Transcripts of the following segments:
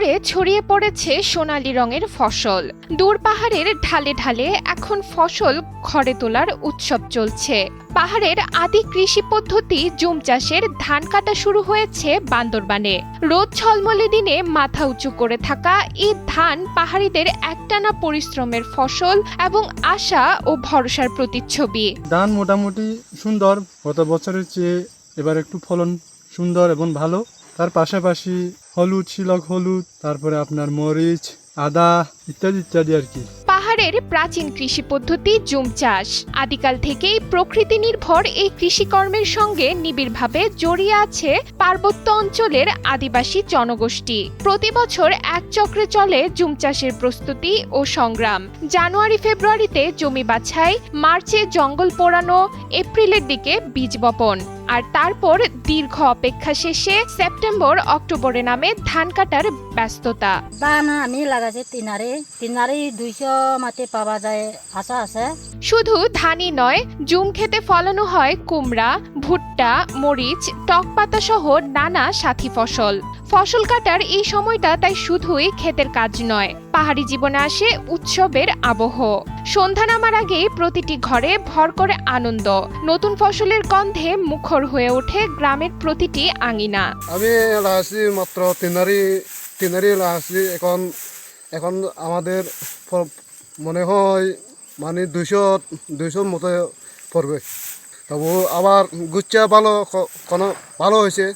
জুড়ে ছড়িয়ে পড়েছে সোনালী রঙের ফসল। দূর পাহাড়ের ঢালে ঢালে এখন ফসল ঘরে তোলার উৎসব চলছে। পাহাড়ের আদি কৃষি পদ্ধতি জুম চাষের ধান কাটা শুরু হয়েছে বান্দরবানে। রোদ ঝলমলে দিনে মাথা উঁচু করে থাকা এই ধান পাহাড়িদের একটানা পরিশ্রমের ফসল এবং আশা ও ভরসার প্রতিচ্ছবি। ধান মোটামুটি সুন্দর, গত বছরের চেয়ে এবার একটু ফলন সুন্দর এবং ভালো। তার পাশাপাশি হলুদ, শিলক হলুদ, তারপরে আপনার মরিচ, আদা ইত্যাদি ইত্যাদি আর কি। পাহাড়ের প্রাচীন কৃষি পদ্ধতি জুম চাষ। আদিকাল থেকেই প্রকৃতি নির্ভর এই কৃষিকর্মের সঙ্গে নিবিড়ভাবে জড়িয়ে আছে পার্বত্য অঞ্চলের আদিবাসী জনগোষ্ঠী। প্রতি বছর এক চক্রে চলে জুম চাষের প্রস্তুতি ও সংগ্রাম। জানুয়ারি, ফেব্রুয়ারিতে জমি বাছাই, মার্চে জঙ্গল পোড়ানো, এপ্রিলের দিকে বীজ বপন। আর তারপর দীর্ঘ অপেক্ষা শেষে সেপ্টেম্বর অক্টোবরে নামে ধান কাটার ব্যস্ততা। ধান আমি লাগাইছি তিনারে। তিনারে দুইশো মাটি পাওয়া যায়, আশা আছে। শুধু ধানই নয়, জুম খেতে ফলানো হয় কুমড়া, ভুট্টা, মরিচ, টক পাতা সহ নানা সাথী ফসল। ফসল কাটার এই সময়টা তাই শুধুই ক্ষেতের কাজ নয়, পাহাড়ি জীবনে আসে উৎসবের আবহ। সন্ধ্যা নামার আগেই প্রতিটি ঘরে ভর করে আনন্দ। নতুন ফসলের গন্ধে মুখর হয়ে ওঠে গ্রামের প্রতিটি আঙিনা। আমি লাগাইছি মাত্র তিনারি তিনারি এখন এখন আমাদের মনে হয় মানে দুইশো দুইশোর মতো পড়বে। তবু আবার গুচ্ছা ভালো কোনো ভালো হয়েছে।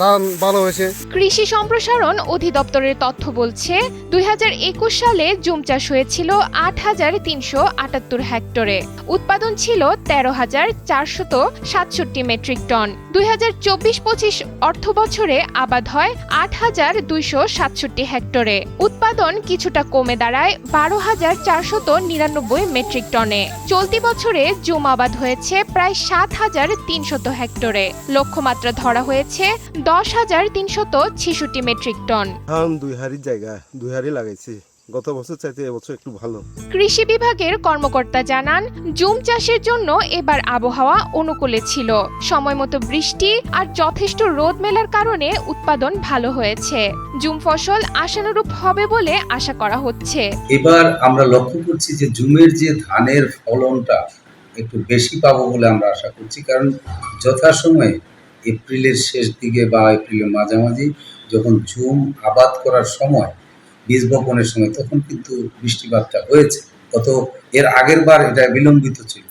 ধান ভালো হয়েছে। কৃষি সম্প্রসারণ অধিদপ্তরের তথ্য বলছে, দুই হাজার একুশ সালে জুম চাষ হয়েছিল আট হাজার তিনশো আটাত্তর হেক্টরে। উৎপাদন ছিল তেরো হাজার চারশত সাতষট্টি মেট্রিক টন। দুই হাজার চব্বিশ পঁচিশ অর্থ বছরে আবাদ হয় আট হাজার দুইশো সাতষট্টি হেক্টরে। উৎপাদন কিছুটা কমে দাঁড়ায় বারো হাজার চারশত নিরানব্বই মেট্রিক টনে। চলতি বছরে জুম আবাদ হয়েছে প্রায় সাত হাজার তিনশত হেক্টরে। লক্ষ্যমাত্রা ধরা হয়েছে দশ হাজার তিনশত ছেষট্টি মেট্রিক টন। ধান দুই জায়গা দুই হাড়ি লাগাইছি। গত বছর চাইতে এবছর একটু ভালো। কৃষি বিভাগের কর্মকর্তা জানান জুম চাষের জন্য এবার আবহাওয়া অনুকূলে ছিল। সময়মতো বৃষ্টি আর যথেষ্ট রোদ মেলার কারণে উৎপাদন ভালো হয়েছে। জুম ফসল আশানুরূপ হবে বলে আশা করা হচ্ছে। এবার আমরা লক্ষ্য করছি যে জুমের যে ধানের ফলনটা একটু বেশি পাবো বলে আমরা আশা করছি কারণ যথাসময়ে এপ্রিলের শেষ দিকে বা এপ্রিলের মাঝামাঝি যখন জুম আবাদ করার সময়, বীজ বপনের সময়, তখন কিন্তু বৃষ্টিপাতটা হয়েছে। গত এর আগের বার এটা বিলম্বিত ছিল।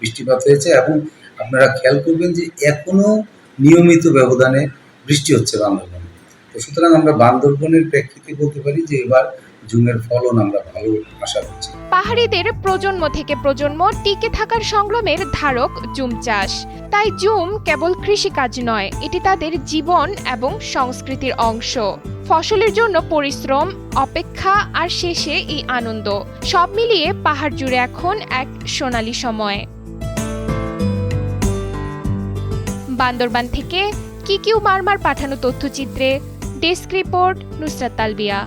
বৃষ্টিপাত হয়েছে এবং আপনারা খেয়াল করবেন যে এখনও নিয়মিত ব্যবধানে বৃষ্টি হচ্ছে বান্দরবনে। তো সুতরাং আমরা বান্দরবনের প্রেক্ষিতে বলতে পারি যে এবার জুমের ফলন আমরা ভালো আশা করছি। পাহাড়িদের প্রজন্ম থেকে প্রজন্ম টিকে থাকার সংগ্রামের ধারক জুম চাষ। তাই জুম কেবল কৃষিকাজ নয়, এটি তাদের জীবন এবং সংস্কৃতির অংশ। ফসলের জন্য পরিশ্রম, অপেক্ষা আর শেষে এই আনন্দ, সব মিলিয়ে পাহাড় জুড়ে এখন এক সোনালি সময়। বান্দরবান থেকে কিকিউ মারমার পাঠানো তথ্যচিত্রে ডেস্ক রিপোর্ট নুসরাত তালবিয়া।